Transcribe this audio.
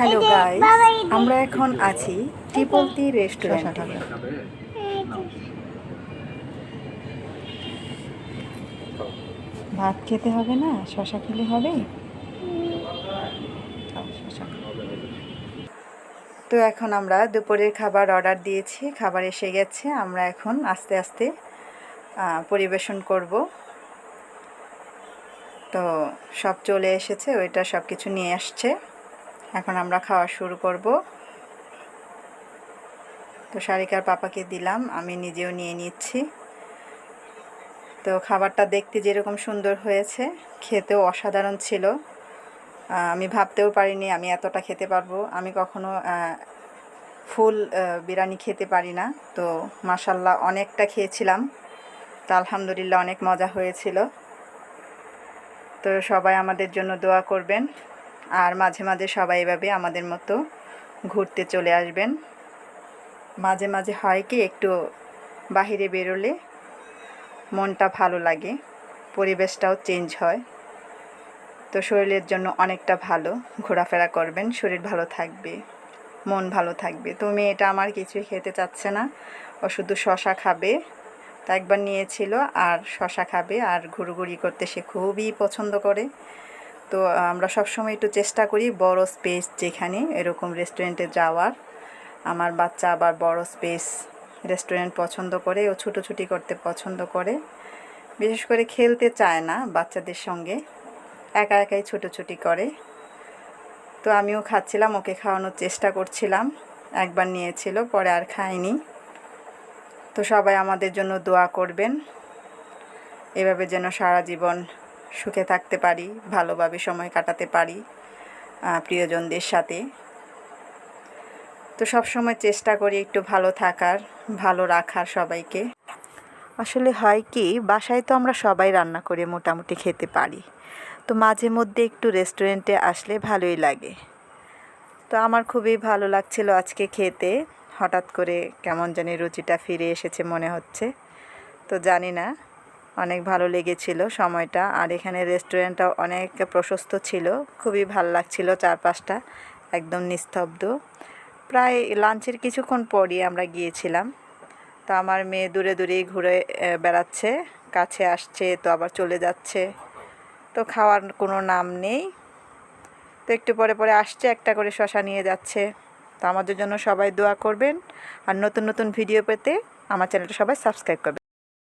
Hello guys আমরা এখন আছি ত্রিপলতি রেস্টুরেন্টে ভাত খেতে হবে না? শশা খেলে হবে। তো এখন আমরা দুপুরের খাবার অর্ডার দিয়েছি। খাবার এসে গেছে। আমরা এখন আস্তে আস্তে পরিবেশন করব। তো সব চলে এসেছে। ওইটা সব কিছু নিয়ে আসছে। এখন আমরা খাওয়া শুরু করব। তো শারিকার পাপাকে দিলাম, আমি নিজেও নিয়ে নিচ্ছি। তো খাবারটা দেখতে যেরকম সুন্দর হয়েছে, খেতেও অসাধারণ ছিল। আমি ভাবতেও পারিনি আমি এতটা খেতে পারব। আমি কখনো ফুল বিরিয়ানি খেতে পারি না। তো মাসাল্লাহ অনেকটা খেয়েছিলাম। তো আলহামদুলিল্লাহ অনেক মজা হয়েছিল। তো সবাই আমাদের জন্য দোয়া করবেন। আর মাঝে মাঝে সবাই এভাবে আমাদের মতো ঘুরতে চলে আসবেন। মাঝে মাঝে হয় কি, একটু বাহিরে বেরোলে মনটা ভালো লাগে, পরিবেশটাও চেঞ্জ হয়। তো শরীরের জন্য অনেকটা ভালো, ঘোরাফেরা করবেন, শরীর ভালো থাকবে, মন ভালো থাকবে। তো মেয়েটা আমার কিছুই খেতে চাচ্ছে না, ও শুধু শশা খাবে, তা একবার নিয়েছিল আর শশা খাবে আর ঘুরঘুরি করতে সে খুবই পছন্দ করে। তো আমরা সবসময় একটু চেষ্টা করি বড় স্পেস যেখানে এরকম রেস্টুরেন্টে যাওয়ার। আমার বাচ্চা আবার বড় স্পেস রেস্টুরেন্ট পছন্দ করে, ও ছুটোছুটি করতে পছন্দ করে। বিশেষ করে খেলতে চায় না বাচ্চাদের সঙ্গে, একা একাই ছুটোছুটি করে। তো আমিও খাচ্ছিলাম, ওকে খাওয়ানোর চেষ্টা করছিলাম, একবার নিয়েছিল, পরে আর খায়নি তো সবাই আমাদের জন্য দোয়া করবেন, এভাবে যেন সারা জীবন সুখে থাকতে পারি, ভালোভাবে সময় কাটাতে পারি প্রিয়জনদের সাথে। তো সব সময় চেষ্টা করি একটু ভালো থাকার, ভালো রাখার সবাইকে। আসলে হয় কি, বাসায় তো আমরা সবাই রান্না করে মোটামুটি খেতে পারি। তো মাঝে মধ্যে একটু রেস্টুরেন্টে আসলে ভালোই লাগে। তো আমার খুবই ভালো লাগছিল আজকে খেতে। হঠাৎ করে কেমন জানি রুচিটা ফিরে এসেছে মনে হচ্ছে। তো জানি না। অনেক ভালো লেগেছিল সময়টা। আর এখানে রেস্টুরেন্টটাও অনেক প্রশস্ত ছিল। খুবই ভালো লাগছিল চারপাশটা, একদম নিস্তব্ধ। প্রায় লাঞ্চের কিছুক্ষণ পরই আমরা গিয়েছিলাম। তো আমার মেয়ে দূরে দূরেই ঘুরে বেড়াচ্ছে, কাছে আসছে, তো আবার চলে যাচ্ছে। তো খাওয়ার কোনো নাম নেই। তো একটু পরে পরে আসছে, একটা করে শশা নিয়ে যাচ্ছে। তো আমাদের জন্য সবাই দোয়া করবেন। আর নতুন নতুন ভিডিও পেতে আমার চ্যানেলটা সবাই সাবস্ক্রাইব করবেন।